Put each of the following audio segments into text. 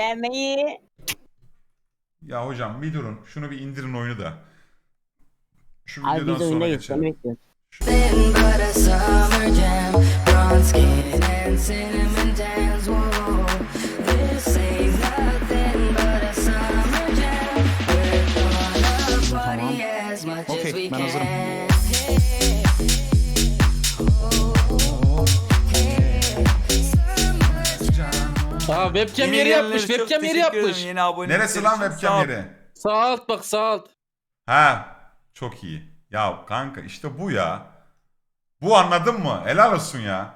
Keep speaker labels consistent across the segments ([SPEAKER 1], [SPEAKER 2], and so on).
[SPEAKER 1] Sevmeyi.
[SPEAKER 2] Ya hocam bir durun. Şunu bir indirin oyunu da. Şu
[SPEAKER 1] Abi
[SPEAKER 2] videodan
[SPEAKER 1] biz
[SPEAKER 2] sonra
[SPEAKER 1] oyundayız.
[SPEAKER 2] Geçelim.
[SPEAKER 1] bekliyoruz.
[SPEAKER 3] Thin but a summer jam, bronze skin and cinnamon tans. Whoa, this ain't nothing but a summer jam. We're gonna party as much as
[SPEAKER 4] Okey,
[SPEAKER 3] we
[SPEAKER 4] ben hazırım.
[SPEAKER 3] can.
[SPEAKER 5] Aa webcam
[SPEAKER 6] Yeni
[SPEAKER 5] yeri
[SPEAKER 6] gelenlere
[SPEAKER 5] yapmış.
[SPEAKER 6] çok
[SPEAKER 5] Webcam yeri
[SPEAKER 6] teşekkür
[SPEAKER 5] yapmış.
[SPEAKER 6] Yeni abone
[SPEAKER 2] Neresi lan webcam yeri?
[SPEAKER 5] Sağ alt bak sağ alt.
[SPEAKER 2] Ha, çok iyi. Ya kanka işte bu ya. Bu anladın mı? Helal olsun ya.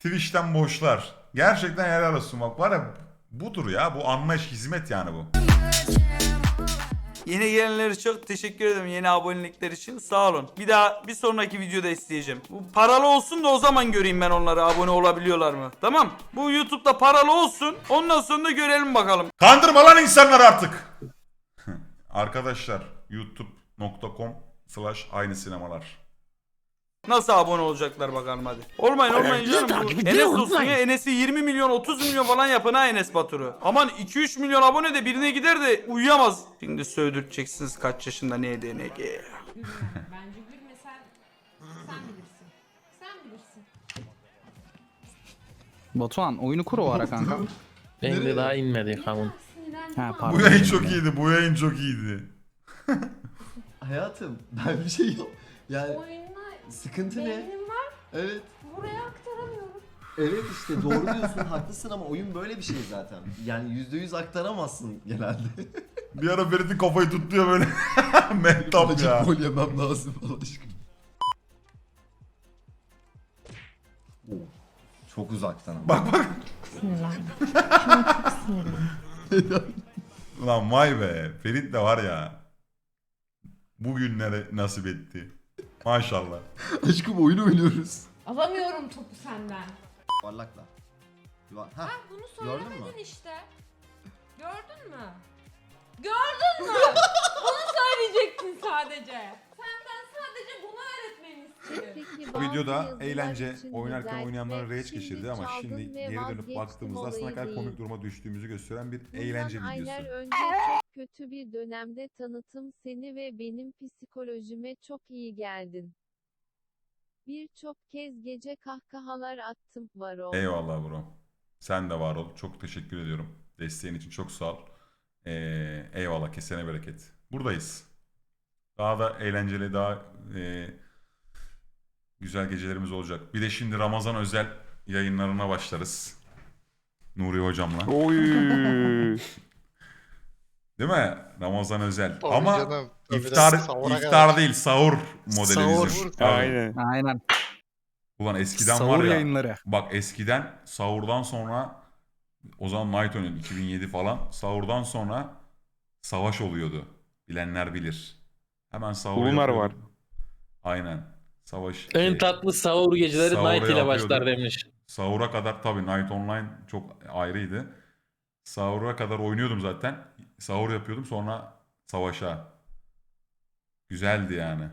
[SPEAKER 2] Twitch'ten boşlar. Gerçekten helal olsun. Bak var ya budur ya. Bu anlayış hizmet yani bu.
[SPEAKER 6] Yeni gelenlere çok teşekkür ederim yeni abonelikler için. Sağ olun. Bir daha bir sonraki videoda isteyeceğim. Bu paralı olsun da o zaman göreyim ben onlara abone olabiliyorlar mı? Tamam. Bu YouTube'da paralı olsun. Ondan sonra da görelim bakalım.
[SPEAKER 2] Kandırma lan insanları artık. Arkadaşlar youtube.com slash aynı sinemalar.
[SPEAKER 6] Nasıl abone olacaklar bakalım hadi. Olmayın olmayın canım. Bu Enes olsun ya. Enes'i 20 milyon 30 milyon falan yapın ha Enes Batur'u. Aman 2-3 milyon abone de birine gider de uyuyamaz. Şimdi sövdürteceksiniz kaç yaşında ne DNG.
[SPEAKER 7] Bence gülme sen. Sen bilirsin. Sen bilirsin.
[SPEAKER 4] Batuhan oyunu kur o ara kanka.
[SPEAKER 5] Benim de daha inmedi kavun.
[SPEAKER 7] Sinirlendim
[SPEAKER 4] Ha,
[SPEAKER 7] ama.
[SPEAKER 4] pardon.
[SPEAKER 2] Bu yayın çok iyiydi. Bu yayın çok iyiydi.
[SPEAKER 8] Hayatım ben bir şey yok. Yani
[SPEAKER 7] Oyunla
[SPEAKER 8] sıkıntı ne?
[SPEAKER 7] var.
[SPEAKER 8] Evet.
[SPEAKER 7] Buraya aktaramıyorum.
[SPEAKER 8] Evet işte doğru diyorsun haklısın ama oyun böyle bir şey zaten. Yani yüzde yüz aktaramazsın genelde.
[SPEAKER 2] Bir ara Ferit'in kafayı tutuyor böyle. Mehtap ya.
[SPEAKER 8] gol yemem lazım Allah aşkına. Oo, Çok uzaktan ama.
[SPEAKER 2] Bak bak.
[SPEAKER 7] Sinirlendim. Şu an çok sinirliyim.
[SPEAKER 2] Ulan vay be. Ferit de var ya. Bugünlere nasip etti. Maşallah.
[SPEAKER 8] Aşkım oyun oynuyoruz.
[SPEAKER 7] Alamıyorum topu senden.
[SPEAKER 8] Parlakla. Yuva-
[SPEAKER 7] Ha
[SPEAKER 8] Hah.
[SPEAKER 7] bunu
[SPEAKER 8] Gördün mü?
[SPEAKER 7] söylemedin işte. Gördün mü? Gördün mü? bunu söyleyecektin sadece. Senden sadece bunu öğretmeni istedim.
[SPEAKER 2] Bu videoda eğlence oynarken oynayanların rage geçirdi ama şimdi geri dönüp baktığımızda aslında ne kadar komik duruma düştüğümüzü gösteren bir eğlence videosu.
[SPEAKER 9] Çok kötü bir dönemde tanıtım seni ve benim psikolojime çok iyi geldin. Birçok kez gece kahkahalar attım var o.
[SPEAKER 2] Eyvallah bro. Sen de var ol. Çok teşekkür ediyorum. Desteğin için çok sağ ol. Ee, eyvallah kesene bereket. Buradayız. Daha da eğlenceli, daha e, güzel gecelerimiz olacak. Bir de şimdi Ramazan özel yayınlarına başlarız. Nuri hocamla. Değil mi? Ramazan özel. Ama iftar iftar değil, sahur modeli
[SPEAKER 4] Sahur.
[SPEAKER 2] bizim. Tabii.
[SPEAKER 4] Aynen.
[SPEAKER 2] Ulan eskiden
[SPEAKER 4] Sahur
[SPEAKER 2] var ya.
[SPEAKER 4] yayınları.
[SPEAKER 2] Bak eskiden sahurdan sonra o zaman Night oynuyordu 2007 falan. Sahurdan sonra savaş oluyordu. Bilenler bilir. Hemen sahur
[SPEAKER 10] Bunlar
[SPEAKER 2] yapıyordum. Aynen. Savaş.
[SPEAKER 5] En
[SPEAKER 2] şey,
[SPEAKER 5] tatlı sahur geceleri
[SPEAKER 2] Sahura
[SPEAKER 5] night ile başlar demiş.
[SPEAKER 2] Sahura kadar tabii Night Online çok ayrıydı. Sahura kadar oynuyordum zaten. Sahur yapıyordum sonra savaşa. Güzeldi yani.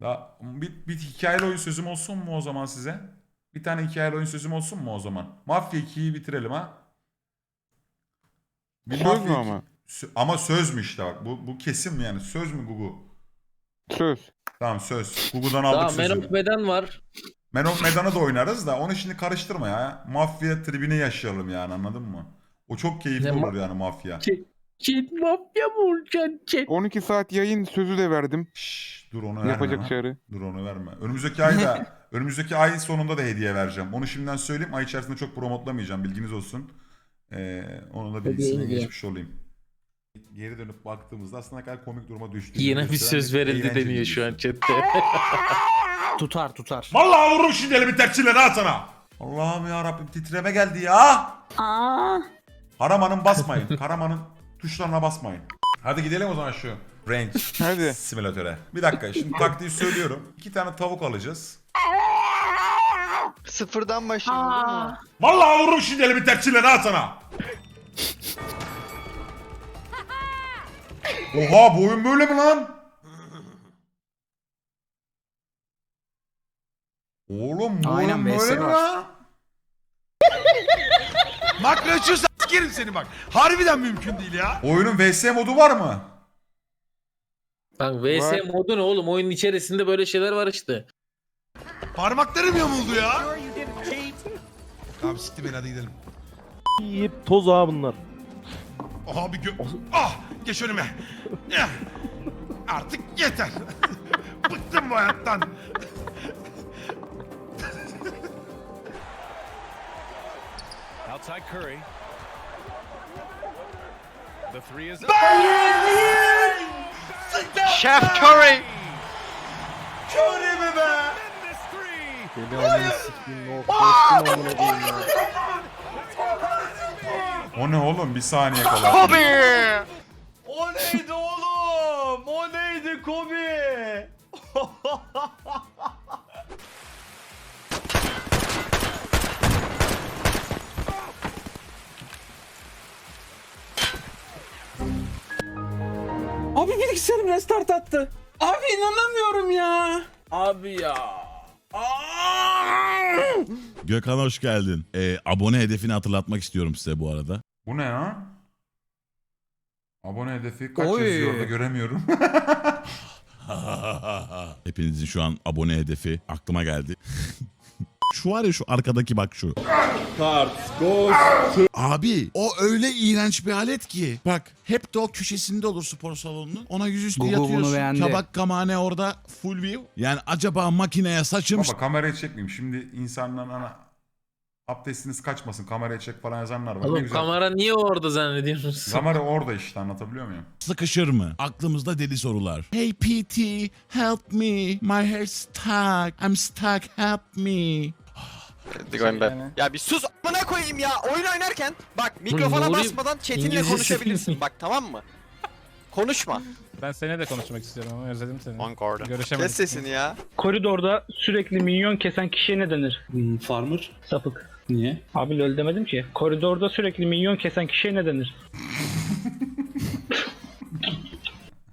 [SPEAKER 2] Daha bir, bir hikayeli oyun sözüm olsun mu o zaman size? Bir tane hikayeli oyun sözüm olsun mu o zaman? Mafya 2'yi bitirelim ha. Bir
[SPEAKER 10] Söz mü
[SPEAKER 2] 2
[SPEAKER 10] ama?
[SPEAKER 2] Sö- ama söz mü işte bak. Bu, bu kesin mi yani? Söz mü Gugu?
[SPEAKER 10] Söz.
[SPEAKER 2] Tamam söz. Gugu'dan aldık
[SPEAKER 5] Daha
[SPEAKER 2] sözü.
[SPEAKER 5] Of Medan var.
[SPEAKER 2] Man of Medan'ı da oynarız da onu şimdi karıştırma ya. Mafya tribini yaşayalım yani anladın mı? O çok keyifli
[SPEAKER 5] Ne ma-
[SPEAKER 2] olur yani mafya.
[SPEAKER 5] Kid mafya mı olacaksın? Kid?
[SPEAKER 10] 12 saat yayın sözü de verdim.
[SPEAKER 2] Şşş, dur onu verme.
[SPEAKER 10] Yapacak
[SPEAKER 2] lan.
[SPEAKER 10] çağrı.
[SPEAKER 2] Dur onu verme. Önümüzdeki ayda önümüzdeki ay sonunda da hediye vereceğim. Onu şimdiden söyleyeyim. Ay içerisinde çok promotlamayacağım. Bilginiz olsun. Ee, onun da bilgisini
[SPEAKER 1] hediye.
[SPEAKER 2] geçmiş olayım. Geri dönüp baktığımızda aslında ne kadar komik duruma düştüğümüzü
[SPEAKER 5] Yine bir
[SPEAKER 2] gösteren
[SPEAKER 5] söz verildi deniyor şu an
[SPEAKER 2] videosu.
[SPEAKER 5] chatte.
[SPEAKER 4] Tutar tutar.
[SPEAKER 2] Vallahi vururum şimdi elimi tersiyle ha sana. Allah'ım ya Rabbim titreme geldi ya. Karaman'ın basmayın. Karaman'ın tuşlarına basmayın. Hadi gidelim o zaman şu range
[SPEAKER 10] Hadi.
[SPEAKER 2] simülatöre. Bir dakika şimdi taktiği söylüyorum. İki tane tavuk alacağız.
[SPEAKER 11] Sıfırdan başlayalım mu?
[SPEAKER 2] Vallahi vururum şimdi elimi tersiyle ha sana. Oha bu oyun böyle mi lan? Oğlum bu
[SPEAKER 4] Aynen,
[SPEAKER 2] oyun böyle mi
[SPEAKER 4] var.
[SPEAKER 2] lan?
[SPEAKER 1] Makro açıyorsan s**erim seni bak. Harbiden mümkün değil ya.
[SPEAKER 2] Oyunun VS modu var mı?
[SPEAKER 5] Bak VS modu ne oğlum? Oyunun içerisinde böyle şeyler var işte.
[SPEAKER 1] Parmaklarım yamuldu ya. Tamam siktir beni hadi gidelim.
[SPEAKER 11] Hep toz ha bunlar.
[SPEAKER 1] Aha bir gö... Ah! Geç önüme. Ya. Artık yeter. Bıktım bu hayattan.
[SPEAKER 11] Outside Curry. The three is
[SPEAKER 1] Chef Curry.
[SPEAKER 8] Curry mi be?
[SPEAKER 11] Deli amına sikeyim ne oldu? Amına koyayım ya.
[SPEAKER 2] O ne oğlum? Bir saniye kala.
[SPEAKER 8] O
[SPEAKER 4] bilgisayarım restart attı. Abi inanamıyorum ya. Abi ya.
[SPEAKER 1] Gökhan hoş geldin. Ee, abone hedefini hatırlatmak istiyorum size bu arada.
[SPEAKER 2] Bu ne ya? Abone hedefi kaç
[SPEAKER 4] Oy.
[SPEAKER 2] yazıyor orada göremiyorum.
[SPEAKER 1] Hepinizin şu an abone hedefi aklıma geldi. şu var ya şu arkadaki bak şu. Abi o öyle iğrenç bir alet ki. Bak hep de o köşesinde olur spor salonunun. Ona yüzüstü
[SPEAKER 4] Gugu bunu
[SPEAKER 1] yatıyorsun.
[SPEAKER 4] beğendi.
[SPEAKER 1] Kabak kamane orada full view. Yani acaba makineye saçım
[SPEAKER 2] Baba kamerayı çekmeyeyim. Şimdi insanların ana abdestiniz kaçmasın kameraya çek falan yazanlar var. Ne
[SPEAKER 5] Oğlum
[SPEAKER 2] güzel.
[SPEAKER 5] kamera niye orada zannediyorsunuz?
[SPEAKER 2] Kamera orada işte anlatabiliyor muyum?
[SPEAKER 1] sıkışır mı? Aklımızda deli sorular. Hey PT, help me. My hair stuck. I'm stuck. Help me.
[SPEAKER 11] Ya bir sus amına koyayım ya. Oyun oynarken bak
[SPEAKER 5] mikrofona Nuri,
[SPEAKER 11] basmadan
[SPEAKER 5] chatinle İngilizce konuşabilirsin.
[SPEAKER 11] Bak tamam mı? Konuşma.
[SPEAKER 10] Ben seninle de konuşmak istiyorum ama özledim seni.
[SPEAKER 11] Ankara'da.
[SPEAKER 10] Görüşemedik.
[SPEAKER 11] Kes sesini ya.
[SPEAKER 10] Koridorda sürekli minyon kesen kişiye ne denir?
[SPEAKER 4] farmer.
[SPEAKER 10] Sapık.
[SPEAKER 4] Niye?
[SPEAKER 10] Abi lol demedim ki. Koridorda sürekli minyon kesen kişiye ne denir?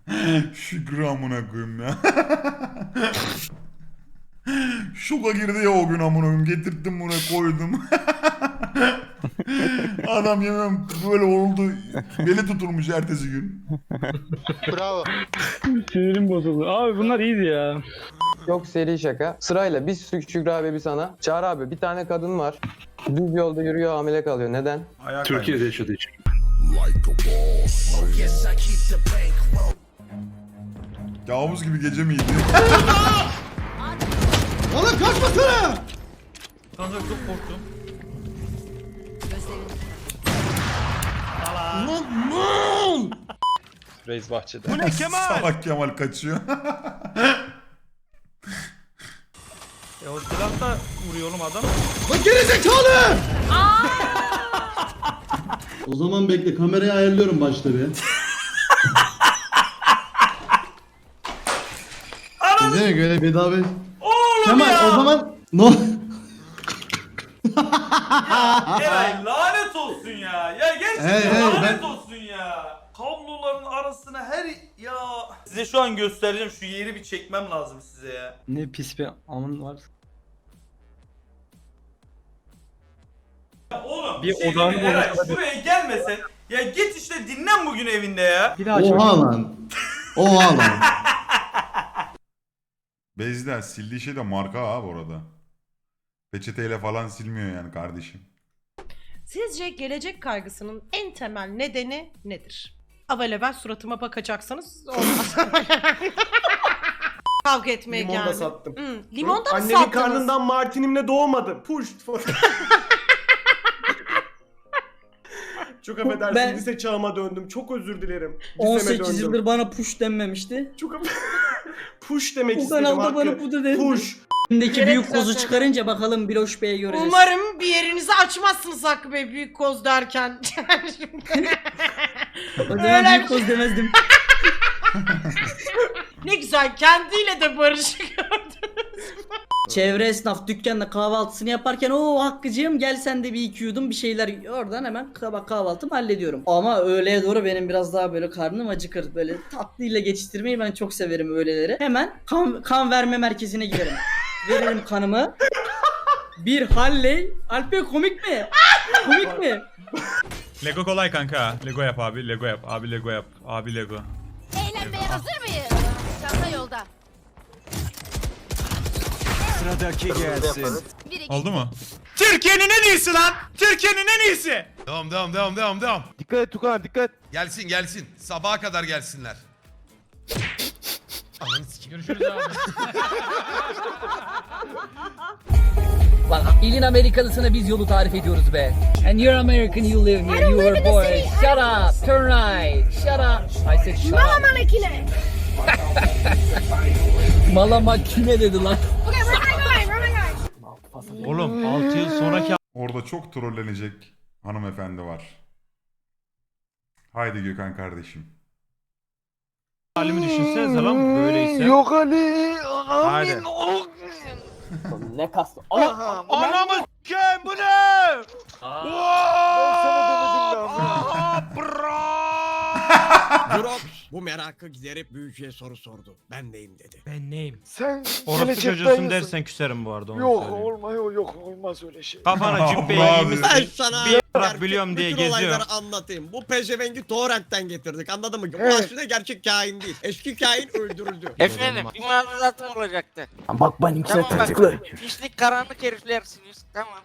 [SPEAKER 2] Şükrü amına koyayım ya. Şoka girdi ya o gün amına koyayım. Getirttim buna koydum. Adam yemem böyle oldu. Beli tutulmuş ertesi gün.
[SPEAKER 11] Bravo.
[SPEAKER 10] Sinirim bozuldu. Abi bunlar iyiydi ya.
[SPEAKER 11] Yok seri şaka. Sırayla bir Şükrü abi bir sana. Çağrı abi bir tane kadın var. Düz yolda yürüyor hamile kalıyor. Neden?
[SPEAKER 2] Ayağa Türkiye'de
[SPEAKER 10] yaşadığı için.
[SPEAKER 2] Kabus gibi gece miydi?
[SPEAKER 6] Kanka çok korktum.
[SPEAKER 11] Reis bahçede.
[SPEAKER 1] Bu ne Kemal?
[SPEAKER 2] Salak Kemal kaçıyor.
[SPEAKER 6] E o silahla vuruyor oğlum adam.
[SPEAKER 10] O zaman bekle kamerayı ayarlıyorum başta bir. Bize göre bedava.
[SPEAKER 6] Oğlum
[SPEAKER 10] Kemal
[SPEAKER 6] ya!
[SPEAKER 10] o zaman no.
[SPEAKER 6] Eray lanet olsun ya. Ya gerçekten
[SPEAKER 10] Hey, hey,
[SPEAKER 6] lanet
[SPEAKER 10] ben-
[SPEAKER 6] olsun ya. Kabloların arasına her ya. Size şu an göstereceğim. Şu yeri bir çekmem lazım size ya.
[SPEAKER 10] Ne pis bir amın var.
[SPEAKER 6] Ya oğlum
[SPEAKER 10] Bir
[SPEAKER 6] şey
[SPEAKER 10] odağını
[SPEAKER 6] diyeyim mi? Eray
[SPEAKER 10] bozmuş.
[SPEAKER 6] şuraya gelmesen. Ya git işte dinlen bugün evinde ya.
[SPEAKER 10] Bir daha Oha lan. Oha lan.
[SPEAKER 2] Bezden sildiği şey de marka ha bu arada. Peçeteyle falan silmiyor yani kardeşim.
[SPEAKER 7] Sizce gelecek kaygısının en temel nedeni nedir? Available suratıma bakacaksanız olmaz. Kavga etmeye
[SPEAKER 11] Limon da
[SPEAKER 7] geldim.
[SPEAKER 11] sattım.
[SPEAKER 7] Hmm, limon da mı
[SPEAKER 11] Annemin
[SPEAKER 7] sattınız?
[SPEAKER 11] karnından Martin'imle doğmadım. Push. Çok affedersin
[SPEAKER 4] Ben-
[SPEAKER 11] lise çağıma döndüm. Çok özür dilerim.
[SPEAKER 4] 18 yıldır bana push denmemişti.
[SPEAKER 11] Çok Push demek
[SPEAKER 4] Bu
[SPEAKER 11] istedim
[SPEAKER 4] kanalda
[SPEAKER 11] Hakkı.
[SPEAKER 4] bana bu da dedi.
[SPEAKER 11] Push.
[SPEAKER 4] Şimdiki büyük kozu
[SPEAKER 7] zaten.
[SPEAKER 4] çıkarınca bakalım Biloş Bey'e göreceğiz.
[SPEAKER 7] Umarım bir yerinizi açmazsınız Hakkı Bey büyük koz derken.
[SPEAKER 4] O zaman
[SPEAKER 7] Öyle
[SPEAKER 4] büyük
[SPEAKER 7] bir
[SPEAKER 4] koz demezdim.
[SPEAKER 7] ne güzel kendiyle de gördünüz.
[SPEAKER 4] Çevre esnaf dükkanda kahvaltısını yaparken o Hakkıcığım gel sen de bir iki yudum bir şeyler oradan hemen kah- kahvaltımı hallediyorum. Ama öğleye doğru benim biraz daha böyle karnım acıkır. Böyle tatlıyla geçiştirmeyi ben çok severim öğleleri. Hemen kan, kan verme merkezine giderim. Veririm kanımı. Bir halley. Alper komik mi?
[SPEAKER 12] Komik mi?
[SPEAKER 6] Lego kolay kanka. Lego yap abi. Lego yap. Abi Lego yap. Abi Lego.
[SPEAKER 13] Eğlenmeye hazır mıyız? Çanta yolda.
[SPEAKER 14] Sıradaki gelsin.
[SPEAKER 6] Oldu mu? Türkiye'nin en iyisi lan. Türkiye'nin en iyisi.
[SPEAKER 15] Devam devam devam devam devam.
[SPEAKER 10] Dikkat et Tukan dikkat.
[SPEAKER 15] Gelsin gelsin. Sabaha kadar gelsinler. Ananı sikim. Görüşürüz abi.
[SPEAKER 12] Bak ilin Amerikalısına biz yolu tarif ediyoruz be. And you're American, you live here, you were born. Shut up, turn right, shut up. I said shut up. Mala makine. Mala makine dedi lan.
[SPEAKER 10] Oğlum 6 yıl sonraki
[SPEAKER 2] Orada çok trollenecek hanımefendi var. Haydi Gökhan kardeşim.
[SPEAKER 10] halimi düşünsenize lan böyleyse.
[SPEAKER 16] Yok Ali.
[SPEAKER 10] Hadi.
[SPEAKER 12] Ne kastı?
[SPEAKER 10] Anamı s**eyim bu ne?
[SPEAKER 14] Bu merakı giderip büyücüye soru sordu. Ben neyim dedi.
[SPEAKER 10] Ben neyim?
[SPEAKER 16] Sen
[SPEAKER 10] Orası çocuğusun dersen küserim bu arada onu söyleyeyim.
[SPEAKER 16] olma yok olmaz öyle şey.
[SPEAKER 10] Kafana cübbeyi
[SPEAKER 2] Abi.
[SPEAKER 10] giymişsin.
[SPEAKER 16] Ben sana
[SPEAKER 10] Bir
[SPEAKER 16] gerçek
[SPEAKER 10] biliyorum diye
[SPEAKER 16] bütün
[SPEAKER 10] geziyor.
[SPEAKER 16] olayları anlatayım. Bu pezevengi Torrent'ten getirdik anladın mı? Bu aslında gerçek kain değil. Eski kain öldürüldü.
[SPEAKER 5] Efendim bir malumatım olacaktı.
[SPEAKER 12] Bak benimki
[SPEAKER 5] Tamam bak pislik karanlık heriflersiniz tamam.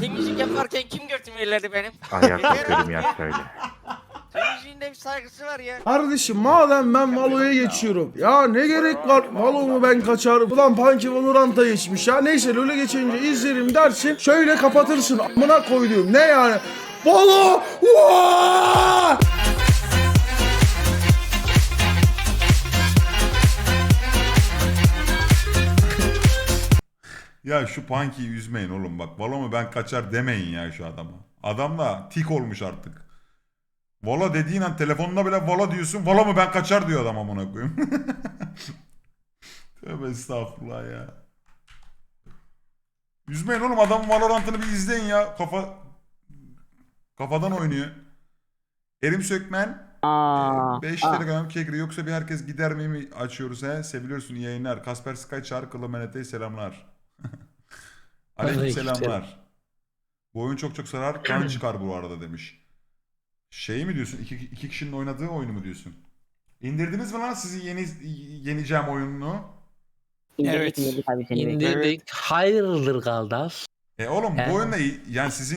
[SPEAKER 5] Temizlik yaparken kim götümüyorlardı benim? Ayak tutuyorum ya söyle. Temizliğinde bir saygısı var ya.
[SPEAKER 10] Kardeşim madem ben Valo'ya geçiyorum. Ya ne gerek var Valo mu ben kaçarım. Ulan Punky Valorant'a geçmiş ya. Neyse öyle geçince izlerim dersin. Şöyle kapatırsın. Amına koyduğum ne yani. Valo! Vaa!
[SPEAKER 2] Ya şu Punky'yi üzmeyin oğlum bak. Valo mu ben kaçar demeyin ya şu adama. Adam da tik olmuş artık. Valo dediğin an telefonunda bile Valo diyorsun. Valo mu ben kaçar diyor adam amına koyayım. Tövbe estağfurullah ya. Üzmeyin oğlum adamın Valorant'ını bir izleyin ya. Kafa kafadan oynuyor. Erim Sökmen 5 telegram kegri yoksa bir herkes gider mi mi açıyoruz he? Seviliyorsun iyi yayınlar. Kasper Sky Çağrı Kılı Menete selamlar. Aleyküm selamlar. Bu oyun çok çok sarar. Kan çıkar bu arada demiş. Şey mi diyorsun? İki, iki kişinin oynadığı oyunu mu diyorsun? İndirdiniz mi lan sizi yeni yeneceğim oyununu?
[SPEAKER 10] Evet.
[SPEAKER 5] İndirdik hayırdır kardeş.
[SPEAKER 2] E oğlum bu
[SPEAKER 5] He.
[SPEAKER 2] oyunda yani sizin